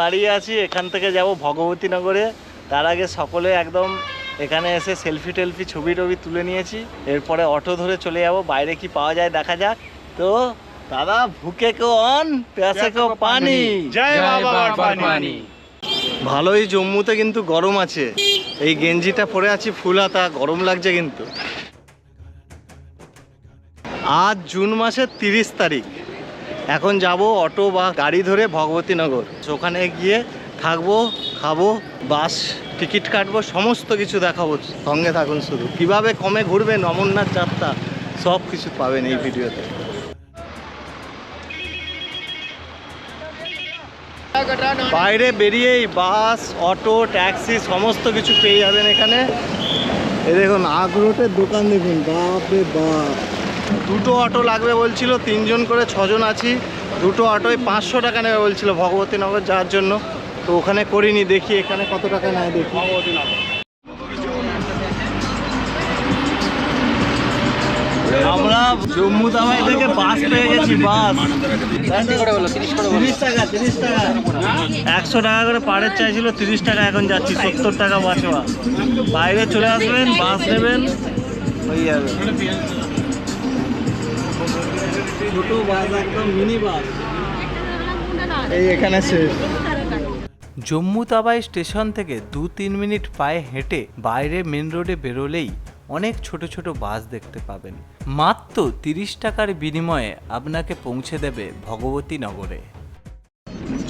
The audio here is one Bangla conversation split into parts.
দাঁড়িয়ে আছি এখান থেকে যাব ভগবতী নগরে তার আগে সকলে একদম এখানে এসে সেলফি টেলফি ছবি টবি তুলে নিয়েছি। এরপরে অটো ধরে চলে যাব বাইরে কি পাওয়া যায় দেখা যাক। তো দাদা ভুকে কেউ অন প্যাসে কেউ পানি। জয় বাবা বারবানি ভালোই জম্মুতে কিন্তু গরম আছে। এই গেঞ্জিটা পরে আছি ফুল হাতা গরম লাগছে কিন্তু। আজ জুন মাসের তিরিশ তারিখ। এখন যাব অটো বা গাড়ি ধরে ভগবতীনগর। ওখানে গিয়ে থাকব, খাব, বাস, টিকিট কাটবো, সমস্ত কিছু দেখাবো। সঙ্গে থাকুন শুধু। কীভাবে কমে ঘুরবেন অমরনাথ যাত্রা, সব কিছু পাবেন এই ভিডিওতে। বাইরে বেরিয়েই বাস, অটো, ট্যাক্সি, সমস্ত কিছু পেয়ে যাবেন এখানে। এই দেখুন আগ্রোটের দোকান দেখুন। বাপ রে বাপ। দুটো অটো লাগবে বলছিল, তিনজন করে ছজন আছি। দুটো অটোয় পাঁচশো টাকা নেবে বলছিল ভগবতীনগর যাওয়ার জন্য। তো ওখানে করিনি, দেখি এখানে কত টাকা নেয় দেখি। আমরা জম্মু তাওয়াই থেকে বাস পেয়ে গেছি, বাস। একশো টাকা করে পাড়ের চাইছিল, তিরিশ টাকা এখন যাচ্ছি, সত্তর টাকা বাঁচোয়া বাইরে চলে আসবেন, বাস নেবেন। হয়ে যাবে ছোটো বাস একদম মিনি বাস। এই এখানে শেষ। জম্মু তাবাই স্টেশন থেকে দু তিন মিনিট পায়ে হেঁটে বাইরে মেন রোডে বেরোলেই অনেক ছোট ছোট বাস দেখতে পাবেন। মাত্র তিরিশ টাকার বিনিময়ে আপনাকে পৌঁছে দেবে ভগবতী নগরে।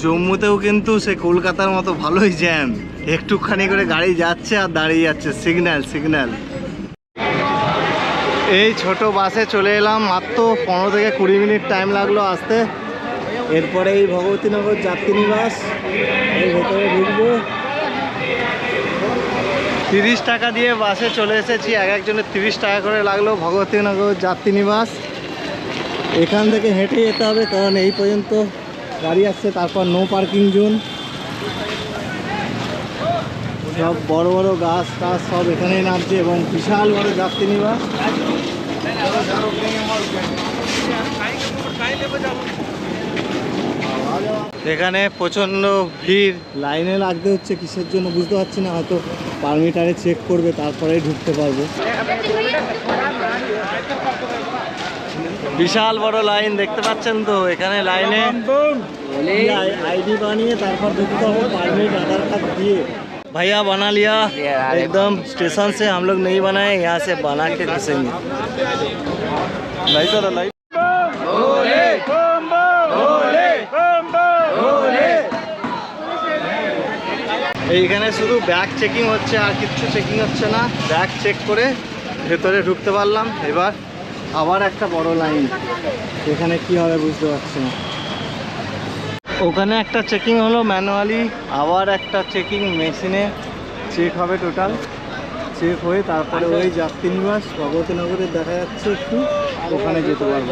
জম্মুতেও কিন্তু সে কলকাতার মতো ভালোই জ্যাম একটুখানি করে গাড়ি যাচ্ছে আর দাঁড়িয়ে যাচ্ছে। সিগন্যাল সিগন্যাল এই ছোট বাসে চলে এলাম, মাত্র পনেরো থেকে কুড়ি মিনিট টাইম লাগল আসতে। এরপরে এই ভগবতীনগর যাত্রী নিবাস এই ভেতরে ঢুকবো। তিরিশ টাকা দিয়ে বাসে চলে এসেছি, এক একজনের তিরিশ টাকা করে লাগল ভগবতীনগর যাত্রী নিবাস এখান থেকে হেঁটে যেতে হবে, কারণ এই পর্যন্ত গাড়ি আসছে, তারপর নো পার্কিং জোন সব বড় বড় গাছ টাছ সব এখানেই নামছে এবং বিশাল বড় যাত্রী নিবা এখানে প্রচণ্ড ভিড়। লাইনে লাগতে হচ্ছে কিসের জন্য বুঝতে পারছি না হয়তো পারমিটারে চেক করবে তারপরে ঢুকতে পারব। বিশাল বড় লাইন দেখতে পাচ্ছেন তো এখানে লাইনে। আইডি বানিয়ে তারপর ঢুকতে হবে পারমিট আধার কার্ড দিয়ে। भैया बना लिया एकदम स्टेशन से हम लोग नहीं बनाए यहाँ से बना के घुसेंगे लाइट लाइट এইখানে শুধু ব্যাগ চেকিং হচ্ছে আর কিচ্ছু চেকিং হচ্ছে না ব্যাগ চেক করে ভেতরে ঢুকতে পারলাম এবার আবার একটা বড় লাইন এখানে কি হবে বুঝতে পারছি না ওখানে একটা চেকিং হলো ম্যানুয়ালি আবার একটা চেকিং মেশিনে চেক হবে টোটাল চেক হয়ে তারপরে ওই যাত্রী নিবাস ভগবতীনগরে দেখা যাচ্ছে একটু ওখানে যেতে পারব।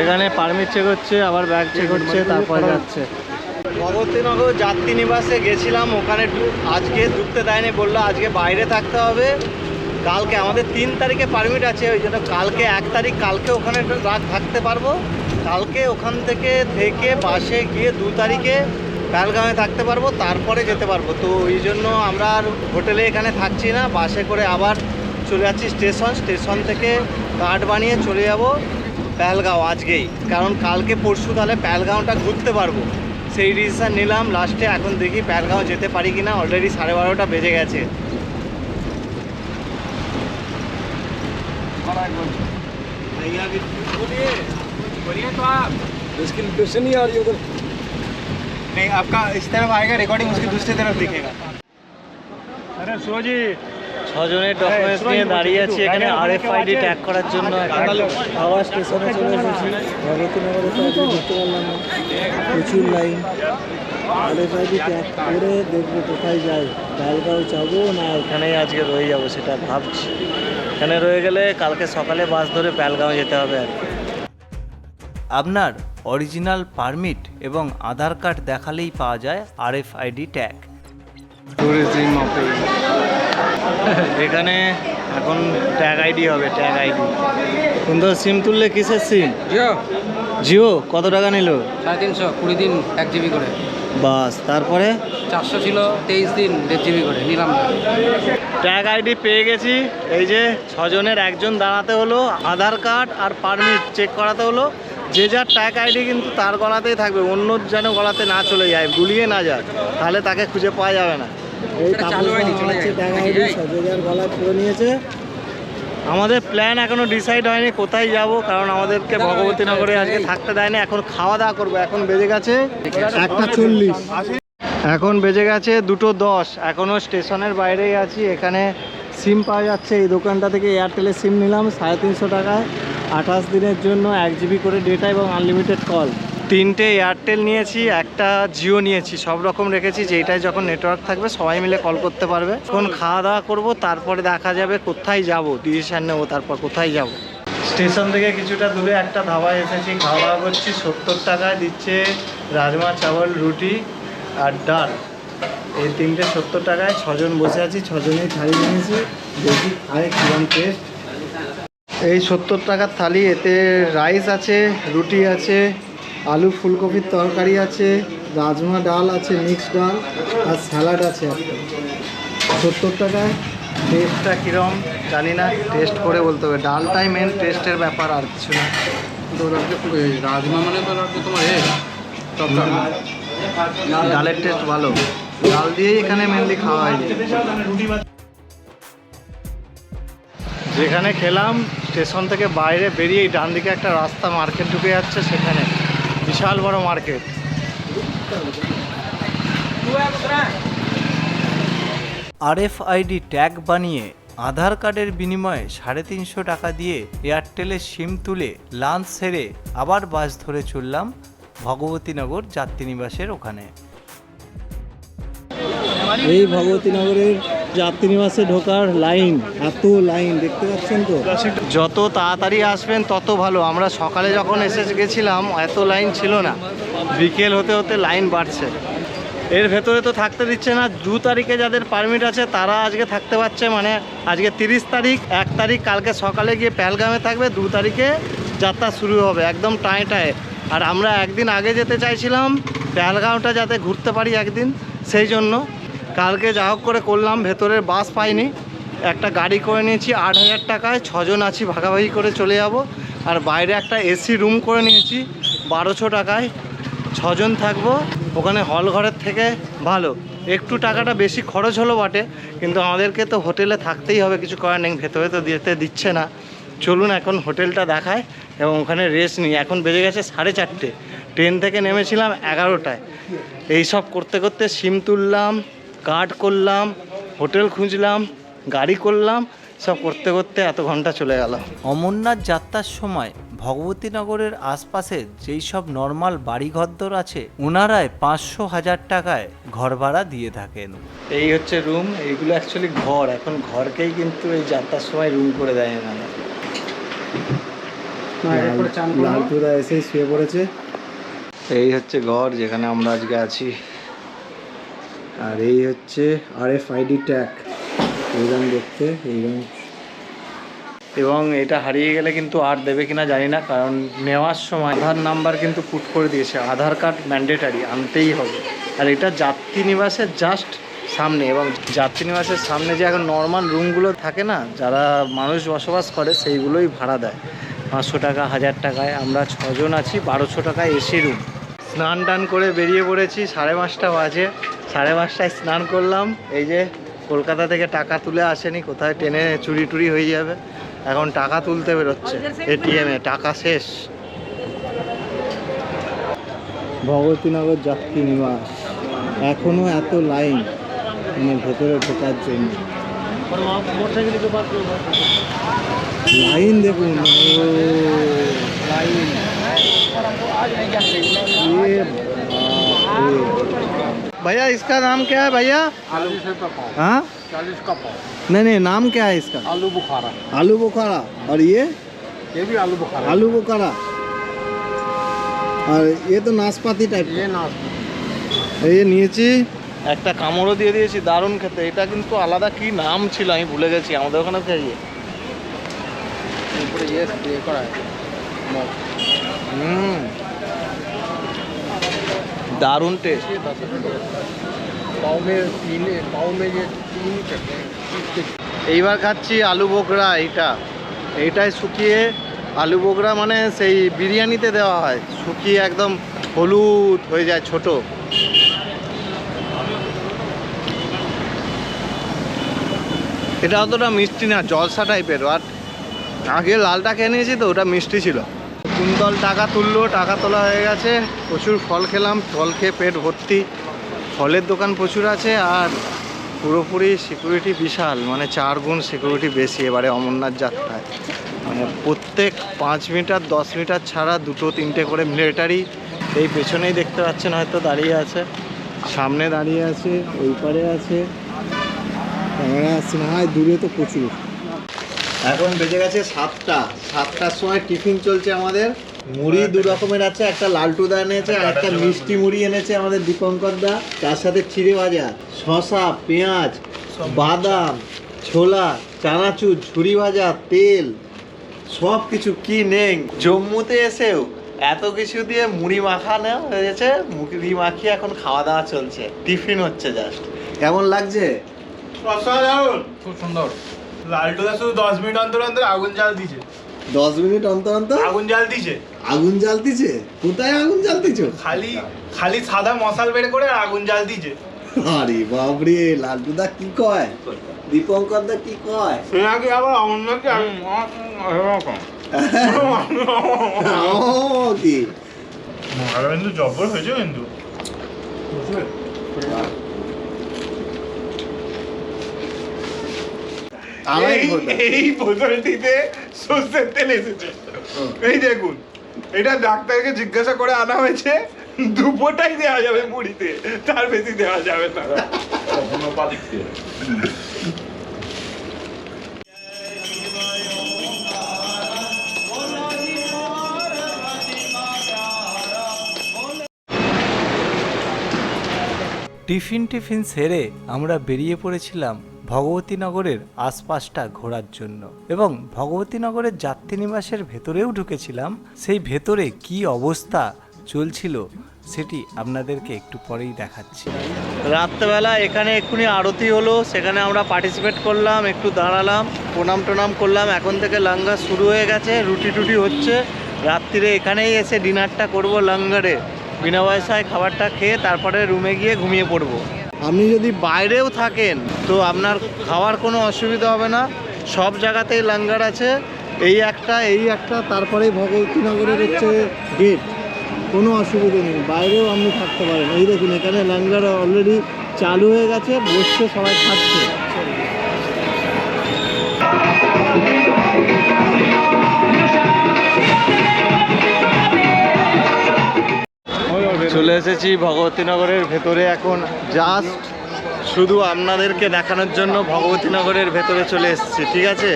এখানে পারমিট চেক হচ্ছে আবার ব্যাগ চেক হচ্ছে তারপরে যাচ্ছে। ভগবতীনগর যাত্রী নিবাসে গেছিলাম ওখানে আজকে ঢুকতে দেয়নি বলল আজকে বাইরে থাকতে হবে। কালকে আমাদের তিন তারিখে পারমিট আছে ওই জন্য কালকে এক তারিখ কালকে ওখানে থাকতে পারব। কালকে ওখান থেকে থেকে বাসে গিয়ে দু তারিখে পেলগামে থাকতে পারব, তারপরে যেতে পারব। তো ওই জন্য আমরা আর হোটেলে এখানে থাকছি না, বাসে করে আবার চলে যাচ্ছি স্টেশন। স্টেশন থেকে কার্ড বানিয়ে চলে যাব প্যালগাঁও আজকেই। কারণ কালকে পরশু তাহলে প্যালগাঁওটা ঘুরতে পারব। সেই ডিসিশান নিলাম লাস্টে এখন দেখি প্যালগাঁও যেতে পারি কি না অলরেডি সাড়ে বারোটা বেজে গেছে। उसकी लोकेशन नहीं आ रही उधर नहीं आपका इस तरफ आएगा रिकॉर्डिंग उसकी दूसरी तरफ दिखेगा अरे सोजी ছজনের ডকুমেন্টস নিয়ে দাঁড়িয়ে আছি এখানে আরএফআইডি ট্যাগ করার জন্য আবার স্টেশনে চলে এসেছি ভগতনগরে তো আজকে ঢুকতে পারলাম না প্রচুর লাইন আরএফআইডি ট্যাগ করে দেখবো কোথায় যাই ডালগাঁও যাবো না এখানেই আজকে রয়ে যাবো সেটা ভাবছি এখানে রয়ে গেলে কালকে সকালে বাস ধরে প্যালগাঁও যেতে হবে আর কি। আপনার অরিজিনাল পারমিট এবং আধার কার্ড দেখালেই পাওয়া যায় আরএফআইডি ট্যাগ। ট্যুরিজম এখানে এখন ট্যাগ আইডি হবে ট্যাগ আইডি সুন্দর সিম তুললে কিসের সিম जियो জিও কত টাকা নিল? সাড়ে তিনশো কুড়ি দিন এক জিবি করে। বাস তারপরে? চারশো ছিল তেইশ দিন দেড় জিবি করে নিলাম। না ট্যাগ আইডি পেয়ে গেছি এই যে ছজনের একজন দাঁড়াতে হলো আধার কার্ড আর পারমিট চেক করাতে হলো। যে যার ট্যাগ আইডি কিন্তু তার গলাতেই থাকবে অন্য যেন গলাতে না চলে যায় গুলিয়ে না যায় তাহলে তাকে খুঁজে পাওয়া যাবে না। এই। ট্যাগ আইডি গলায় পুরো নিয়েছে। আমাদের প্ল্যান এখনও ডিসাইড হয়নি কোথায় যাব কারণ আমাদেরকে ভগবতী নগরে আজকে থাকতে দেয় না এখন খাওয়া দাওয়া করব এখন বেজে গেছে একটা চল্লিশ। এখন বেজে গেছে দুটো দশ এখনও স্টেশনের বাইরেই আছি এখানে সিম পাওয়া যাচ্ছে এই দোকানটা থেকে এয়ারটেলের সিম নিলাম সাড়ে তিনশো টাকায়। আঠাশ দিনের জন্য এক জিবি করে ডেটা এবং আনলিমিটেড কল তিনটে এয়ারটেল নিয়েছি একটা জিও নিয়েছি সব রকম রেখেছি যেইটায় যখন নেটওয়ার্ক থাকবে সবাই মিলে কল করতে পারবে। এখন খাওয়া দাওয়া করব তারপরে দেখা যাবে কোথায় যাব ডিসিশন নেব তারপর কোথায় যাব। স্টেশন থেকে কিছুটা দূরে একটা ধাবায় এসেছি খাওয়া দাওয়া করছি সত্তর টাকায় দিচ্ছে রাজমা চাওয়াল রুটি আর ডাল। এই তিনটে সত্তর টাকায় ছজন বসে আছি ছজনেই থালি নিয়েছি দেখি খায় কিরম টেস্ট এই সত্তর টাকার থালি এতে রাইস আছে রুটি আছে আলু ফুলকপির তরকারি আছে রাজমা ডাল আছে মিক্সড ডাল আর স্যালাড আছে একটা। সত্তর টাকায়। টেস্টটা কীরম জানি না টেস্ট করে বলতে হবে। ডালটাই মেন টেস্টের ব্যাপার আর কিছু না। রাজমা মানে তোমার ডালের টেস্ট ভালো। ডাল দিয়েই এখানে মেনলি খাওয়া হয় যেখানে খেলাম স্টেশন থেকে বাইরে বেরিয়ে ডান দিকে একটা রাস্তা মার্কেট ঢুকে যাচ্ছে, সেখানে। বিশাল বড় মার্কেট। আরএফআইডি ট্যাগ বানিয়ে আধার কার্ডের বিনিময়ে সাড়ে তিনশো টাকা দিয়ে এয়ারটেলের সিম তুলে লাঞ্চ সেরে আবার বাস ধরে চললাম ভগবতীনগর যাত্রীনিবাসের ওখানে। এই ভগবতীনগরের যাত্রীনিবাসে ঢোকার লাইন, এত লাইন, দেখতে পাচ্ছেন তো? যত তাড়াতাড়ি আসবেন, তত ভালো। আমরা সকালে যখন এসে গেছিলাম, এত লাইন ছিল না। বিকেল হতে হতে লাইন বাড়ছে। এর ভেতরে তো থাকতে দিচ্ছে না। দু তারিখে যাদের পারমিট আছে, তারা আজকে থাকতে পারছে। মানে আজকে তিরিশ তারিখ, এক তারিখ, কালকে সকালে গিয়ে পেলগামে থাকবে। দু তারিখে যাত্রা শুরু হবে, একদম টায় টায়। আর আমরা একদিন আগে যেতে চাইছিলাম, পেলগাঁওটা যাতে ঘুরতে পারি একদিন, সেই জন্য কালকে যা হোক করে করলাম, ভেতরের বাস পাইনি। একটা গাড়ি করে নিয়েছি আট হাজার টাকায়, ছজন আছি ভাগাভাগি করে চলে যাব। আর বাইরে একটা এসি রুম করে নিয়েছি, বারোশো টাকায়। ছজন থাকব, ওখানে হল ঘরের থেকে ভালো। একটু টাকাটা বেশি খরচ হলো বটে, কিন্তু আমাদেরকে তো হোটেলে থাকতেই হবে, কিছু করার নেই, ভেতরে তো দিতে দিচ্ছে না। চলুন এখন হোটেলটা দেখায় এবং ওখানে রেস্ট নিই। এখন বেজে গেছে সাড়ে চারটে। ট্রেন থেকে নেমেছিলাম এগারোটায়। এই সব করতে করতে সিম তুললাম কার্ড করলাম হোটেল খুঁজলাম গাড়ি করলাম সব করতে করতে এত ঘণ্টা চলে গেল। অমরনাথ যাত্রার সময় ভগবতীনগরের আশপাশে যেই সব নর্মাল বাড়ি বাড়িঘরদর আছে ওনারাই পাঁচশো হাজার টাকায় ঘর ভাড়া দিয়ে থাকেন। এই হচ্ছে রুম এইগুলো অ্যাকচুয়ালি ঘর এখন ঘরকেই কিন্তু এই যাত্রার সময় রুম করে দেয় না। এসেই শুয়ে পড়েছে। এই হচ্ছে ঘর যেখানে আমরা আজকে আছি। আর এই হচ্ছে আর এফ আইডি ট্যাগ এইরকম দেখতে এইরকম এবং এটা হারিয়ে গেলে কিন্তু আর দেবে কিনা জানি না, কারণ নেওয়ার সময় আধার নাম্বার কিন্তু পুট করে দিয়েছে। আধার কার্ড ম্যান্ডেটারি আনতেই হবে। আর এটা যাত্রী নিবাসের জাস্ট সামনে এবং যাত্রী নিবাসের সামনে যে এখন নর্মাল রুমগুলো থাকে না, যারা মানুষ বসবাস করে, সেইগুলোই ভাড়া দেয়। পাঁচশো টাকা, হাজার টাকায়। আমরা ছজন আছি, বারোশো টাকায় এসি রুম। স্নান টান করে বেরিয়ে পড়েছি, সাড়ে পাঁচটা বাজে। সাড়ে পাঁচটায় স্নান করলাম। এই যে কলকাতা থেকে টাকা তুলে আসেনি, কোথায় ট্রেনে চুরি টুরি হয়ে যাবে। এখন টাকা তুলতে বেরোচ্ছে এটিএমে টাকা শেষ। ভগতীনগর যাত্রী নিবাস। এখনও এত লাইন মানে ভেতরে ঢোকার জন্য। লাইন দেখুন লাইন भैया इसका नाम क्या है भैया आलू से का पाव हाँ चालीस का पाव नहीं नहीं नाम क्या है इसका आलू बुखारा आलू बुखारा और ये ये भी आलू बुखारा आलू बुखारा আর এ তো নাশপাতি টাইপ ये नाश এই নিয়েছি একটা কামড়ও দিয়ে দিয়েছি দারুণ খেতে এটা কিন্তু আলাদা কি নাম ছিল আমি ভুলে গেছি আমাদের ওখানে খাইয়ে ऊपर ये स्प्रे करा है मग হুম দারুণ টেস্ট এইবার খাচ্ছি আলু বোকরা এইটা। এইটাই শুকিয়ে আলু বোকরা মানে সেই বিরিয়ানিতে দেওয়া হয়। শুকিয়ে একদম হলুদ হয়ে যায় ছোট। এটা অতটা মিষ্টি না জলসা টাইপের বাট আগে লালটা খেয়ে নিয়েছি তো ওটা মিষ্টি ছিল। কুন্তল টাকা তুললো, টাকা তোলা হয়ে গেছে। প্রচুর ফল খেলাম, ফল খেয়ে পেট ভর্তি। ফলের দোকান প্রচুর আছে আর পুরোপুরি সিকিউরিটি বিশাল মানে চার গুণ সিকিউরিটি বেশি এবারে অমরনাথ যাত্রায়। মানে প্রত্যেক পাঁচ মিটার, দশ মিটার ছাড়া দুটো তিনটে করে মিলিটারি এই পেছনেই দেখতে পাচ্ছেন হয়তো দাঁড়িয়ে আছে। সামনে দাঁড়িয়ে আছে, ওই পারে আছে। ক্যামেরা না হয় দূরে তো প্রচুর। এখন বেজে গেছে সাতটা। সাতটার সময় টিফিন চলছে আমাদের। মুড়ি দু রকমের আছে একটা লালটুদা এনেছে আর একটা মিষ্টি মুড়ি এনেছে আমাদের দীপঙ্কর দা। তার সাথে চিড়ে ভাজা শশা পেঁয়াজ বাদাম ছোলা চানাচুর ঝুরি ভাজা তেল সব কিছু কি নেই। জম্মুতে এসেও এত কিছু দিয়ে মুড়ি মাখানো হয়েছে মুড়ি মাখিয়ে এখন খাওয়া দাওয়া চলছে। টিফিন হচ্ছে জাস্ট কেমন লাগছে? অসাধারণ খুব সুন্দর। লালটুদা শুধু দশ মিনিট অন্তর অন্তর আগুন জাল দিছে। দশ মিনিট অন্তর অন্তর? আগুন জাল দিছে। আগুন জ্বালতিছে কোথায় আগুন জ্বালতিছ খালি খালি সাদা মশাল বের করে আর আগুন জাল দিছে। আরে বাবরে লালটুদা কি কয়? দীপঙ্কর দা কি কয়? নাকি আবার অন্যকে ও কি? কিন্তু জব্বর হয়েছে কিন্তু। এই- এই বোতলটিতে সর্ষের তেল এসেছে। এই দেখুন এটা ডাক্তারকে জিজ্ঞাসা করে আনা হয়েছে দুপোটাই দেওয়া যাবে মুড়িতে তার বেশি দেওয়া যাবে না। টিফিন টিফিন সেরে আমরা বেরিয়ে পড়েছিলাম ভগবতীনগরের আশপাশটা ঘোরার জন্য। এবং ভগবতীনগরের যাত্রীনিবাসের ভেতরেও ঢুকেছিলাম। সেই ভেতরে কি অবস্থা চলছিল সেটি আপনাদেরকে একটু পরেই দেখাচ্ছি। রাত্রেবেলা এখানে এক্ষুনি আরতি হলো, সেখানে আমরা পার্টিসিপেট করলাম, একটু দাঁড়ালাম, প্রণাম টনাম করলাম। এখন থেকে লাঙ্গার শুরু হয়ে গেছে, রুটি টুটি হচ্ছে। রাত্রিরে এখানেই এসে ডিনারটা করব লাঙ্গারে। বিনা পয়সায় খাবারটা খেয়ে তারপরে রুমে গিয়ে ঘুমিয়ে পড়ব। আপনি যদি বাইরেও থাকেন, তো আপনার খাওয়ার কোনো অসুবিধা হবে না। সব জায়গাতেই লাঙ্গার আছে। এই একটা এই একটা, তারপরেই ভগবতীনগরের হচ্ছে গেট কোনো অসুবিধা নেই। বাইরেও আপনি থাকতে পারেন। এই দেখুন, এখানে লাঙ্গার অলরেডি চালু হয়ে গেছে বসছে সবাই খাচ্ছে। এসেছি ভগবতীনগরের ভেতরে এখন জাস্ট শুধু আপনাদেরকে দেখানোর জন্য ভগবতীনগরের ভেতরে চলে এসেছি ঠিক আছে?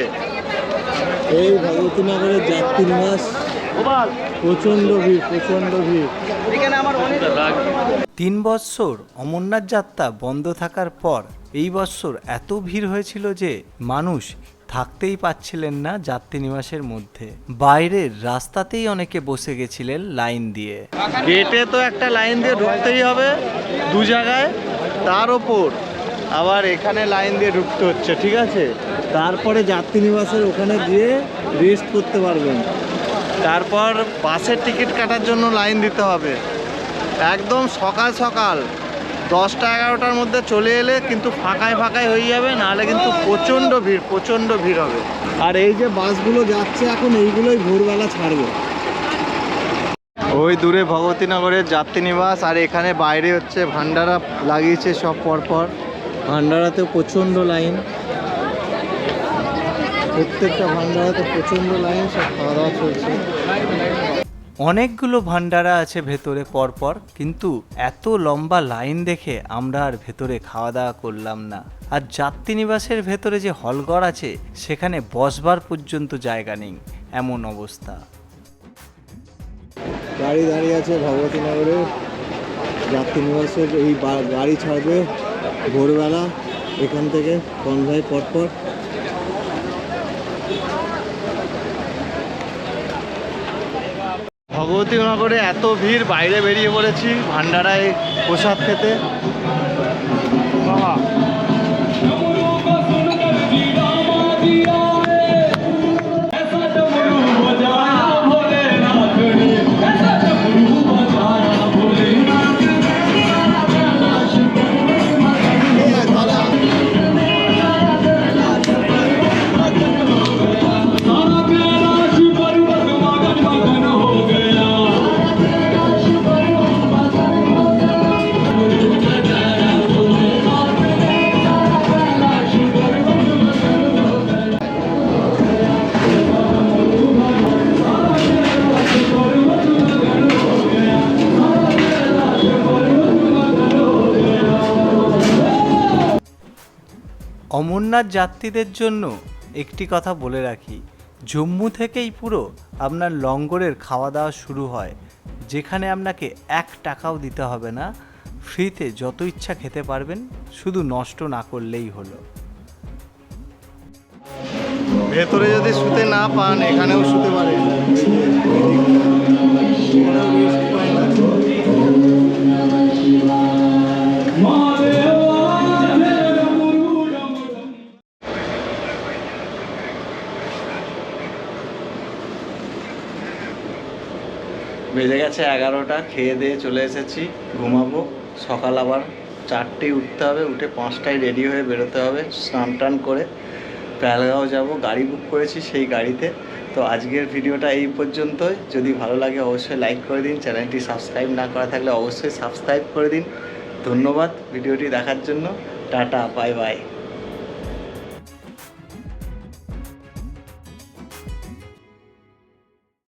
এই ভগবতীনগরের যাত্রী নিবাস। প্রচণ্ড ভিড় প্রচণ্ড ভিড়। তিন বৎসর অমরনাথ যাত্রা বন্ধ থাকার পর এই বৎসর এত ভিড় হয়েছিল যে মানুষ থাকতেই পাচ্ছিলেন না যাত্রী নিবাসের মধ্যে। বাইরের রাস্তাতেই অনেকে বসে গেছিলেন লাইন দিয়ে। গেটে তো একটা লাইন দিয়ে ঢুকতেই হবে দু জায়গায়, তার ওপর। আবার এখানে লাইন দিয়ে ঢুকতে হচ্ছে, ঠিক আছে? তারপরে যাত্রী নিবাসের ওখানে গিয়ে রেস্ট করতে পারবেন। তারপর বাসের টিকিট কাটার জন্য লাইন দিতে হবে। একদম সকাল সকাল। দশটা এগারোটার মধ্যে চলে এলে কিন্তু ফাঁকায় ফাঁকায় হয়ে যাবে নাহলে কিন্তু প্রচণ্ড ভিড় প্রচণ্ড ভিড় হবে। আর এই যে বাসগুলো যাচ্ছে এখন এইগুলোই ভোরবেলা ছাড়বে। ওই দূরে ভগবতীনগরের যাত্রী নিবাস আর এখানে বাইরে হচ্ছে ভান্ডারা লাগিয়েছে সব পরপর। ভান্ডারাতে প্রচণ্ড লাইন। প্রত্যেকটা ভান্ডারাতে প্রচণ্ড লাইন সব খাওয়া দাওয়া চলছে। অনেকগুলো ভান্ডারা আছে ভেতরে পরপর, কিন্তু এত লম্বা লাইন দেখে আমরা আর ভেতরে খাওয়া দাওয়া করলাম না। আর যাত্রী নিবাসের ভেতরে যে হলঘর আছে, সেখানে বসবার পর্যন্ত জায়গা নেই, এমন অবস্থা। গাড়ি দাঁড়িয়ে আছে ভগবতীনগরে। যাত্রী নিবাসের এই গাড়ি ছাড়বে ভোরবেলা, এখান থেকে কনভয় পরপর। ভগবতী নগরে এত ভিড় বাইরে বেরিয়ে পড়েছি ভান্ডারায় প্রসাদ খেতে। অমরনাথ যাত্রীদের জন্য একটি কথা বলে রাখি। জম্মু থেকেই পুরো আপনার লঙ্গরের খাওয়া দাওয়া শুরু হয়। যেখানে আপনাকে এক টাকাও দিতে হবে না। ফ্রিতে যত ইচ্ছা খেতে পারবেন, শুধু নষ্ট না করলেই হলো। ভেতরে যদি শুতে না পান, এখানেও শুতে পারেন। বেজে গেছে এগারোটা, খেয়ে দিয়ে চলে এসেছি, ঘুমাবো। সকাল আবার চারটেই উঠতে হবে, উঠে পাঁচটায় রেডি হয়ে বেরোতে হবে, স্নান টান করে প্যালগাঁও যাব। গাড়ি বুক করেছি সেই গাড়িতে। তো আজকের ভিডিওটা এই পর্যন্তই। যদি ভালো লাগে অবশ্যই লাইক করে দিন, চ্যানেলটি সাবস্ক্রাইব না করা থাকলে অবশ্যই সাবস্ক্রাইব করে দিন। ধন্যবাদ ভিডিওটি দেখার জন্য। Tata bye bye